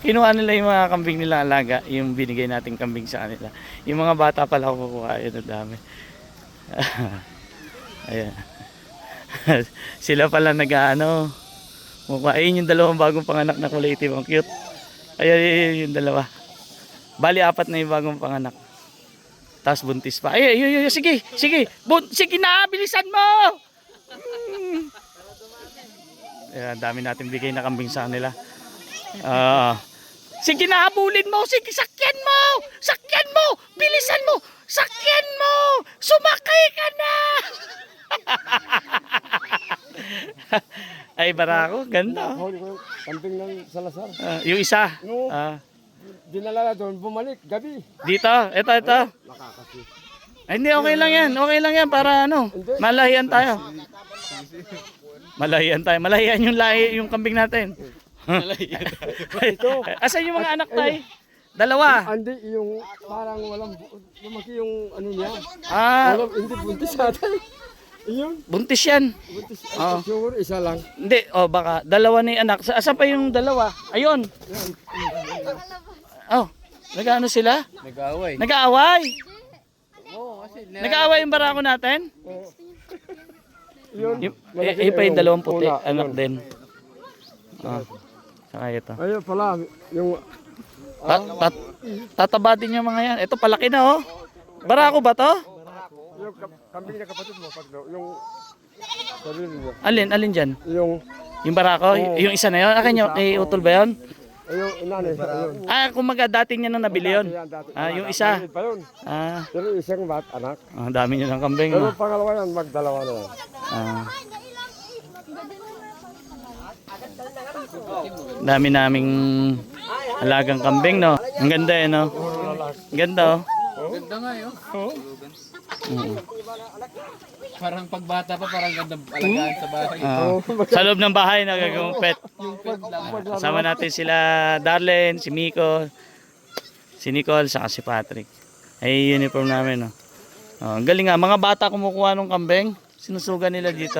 Kinuha nila yung mga kambing nila alaga, yung binigay nating kambing sa kanila. Yung mga bata pala kukuha, yun ang dami. Ayan. Sila pala nag-ano, mukha, ayun yung dalawang bagong panganak na kulay itim, ang cute. Ayan, ayun yung dalawa. Bali, apat na yung bagong panganak. Tapos buntis pa. Ay, ay, ay, ay, sige, sige. Bun sige na, bilisan mo! Hmm. Ayan, dami natin bigay na kambing sa kanila. Ah. Sige na, habulin mo. Sige, sakyan mo! Sakyan mo! Bilisan mo! Sakyan mo! Sumakay ka na! Ay, barako. Ganda. oh. Camping ng Salazar. Ah, yung isa. No. Ah, Dinala na doon, bumalik, gabi. dito. Ito, ito. Nakakasi. Ay, hindi, okay lang yan. Okay lang yan para ano. Malahian tayo. Malahian tayo. Malahian yung lahi, yung kambing natin. Malahian. Asan yung mga anak tayo? Dalawa. Andi, yung parang walang, bu- lumaki yung ano niya. Ah, Walang, hindi buntis natin. Yun, buntis yan. buntis. Oo. Sure, isa lang. Hindi, oh baka dalawa ni anak. Sa asan pa yung dalawa? Ayun. Oh, nag-ano sila? Nag-away. Nag-aaway. Oo, kasi Nag-aaway yung barako natin? Yun. Yung, eh, eh, pa yung dalawang puti, anak din. Ah. Saka ito. Ayun pala, yung, Ta tat tataba din yung mga yan. Ito palaki na oh. Barako ba to? yung kambing na kapatid mo, pag yung niya. Alin, alin dyan? Yung, Yung barako? Y- yung isa na yun? Akin yung kay Utol ba yun? ayun, inanay, ayun. Ah, kumaga dati niya nung nabili yun. Ah, yung isa. Ah, Pero isang bat, anak. ah dami niyo ng kambing. Pero no? pangalawa yan, magdalawa na yan. Ah. Dami naming alagang kambing, no? Ang ganda eh, no? Ang ganda, oh. Ganda nga yun. Mm. Parang pagbata pa, parang ganda alagaan sa bahay. Ah. sa loob ng bahay, nagagawang pet. Kasama natin sila Darlene, si Miko, si Nicole, saka si Patrick. Ay uniform namin, no? Oh, ang galing nga, mga bata kumukuha ng kambing. Sinusugan nila dito.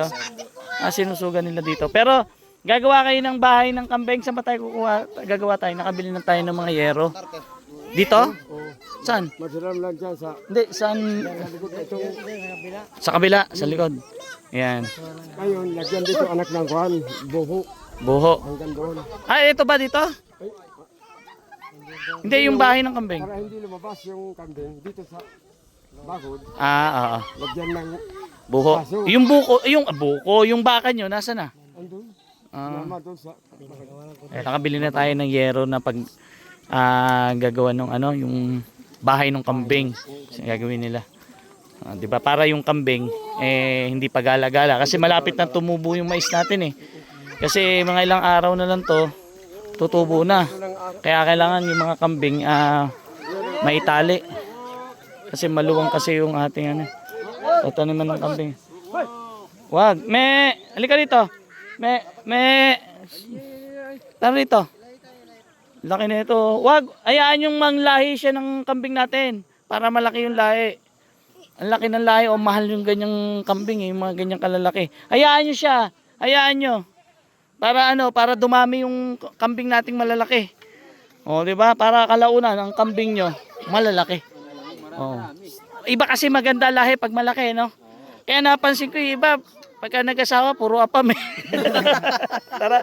Ah, sinusugan nila dito. Pero, gagawa kayo ng bahay ng kambing. Saan ba tayo kukuha? Gagawa tayo. Nakabili na tayo ng mga yero. Dito? Saan? Masiram lang dyan sa Hindi, saan? Sa kabila, sa likod. Yan. Ngayon, lagyan dito anak ng kuhan, buho, Buho. hanggang doon. Ah, ito ba dito? Hindi, yung bahay ng kambing. Para hindi lumabas yung kambing dito sa bagod, Ah, oo. lagyan ng Buho. Yung buko, yung ah, buko, yung baka nyo, nasa na? Ah, eh, nakabili na tayo ng yero na pag ah, gagawa ng ano, yung bahay ng kambing. Kasi gagawin nila. Ah, 'Di ba? Para yung kambing eh hindi pa gala-gala kasi malapit na tumubo yung mais natin eh. Kasi mga ilang araw na lang 'to tutubo na. Kaya kailangan yung mga kambing ah maitali. Kasi maluwang kasi yung ating ano. Tataniman ng kambing. Wag, me, halika dito. Me, me. Tara rito. Laki na ito. Wag, ayaan yung manglahi siya ng kambing natin para malaki yung lahi. Ang laki ng lahi o mahal yung ganyang kambing eh, yung mga ganyang kalalaki. Hayaan nyo siya. Hayaan nyo. Para ano, para dumami yung kambing nating malalaki. O, di ba? Para kalaunan ang kambing nyo malalaki. Oh. Iba kasi maganda lahi pag malaki, no? Kaya napansin ko iba, pagka nag-asawa, puro apam eh. Tara,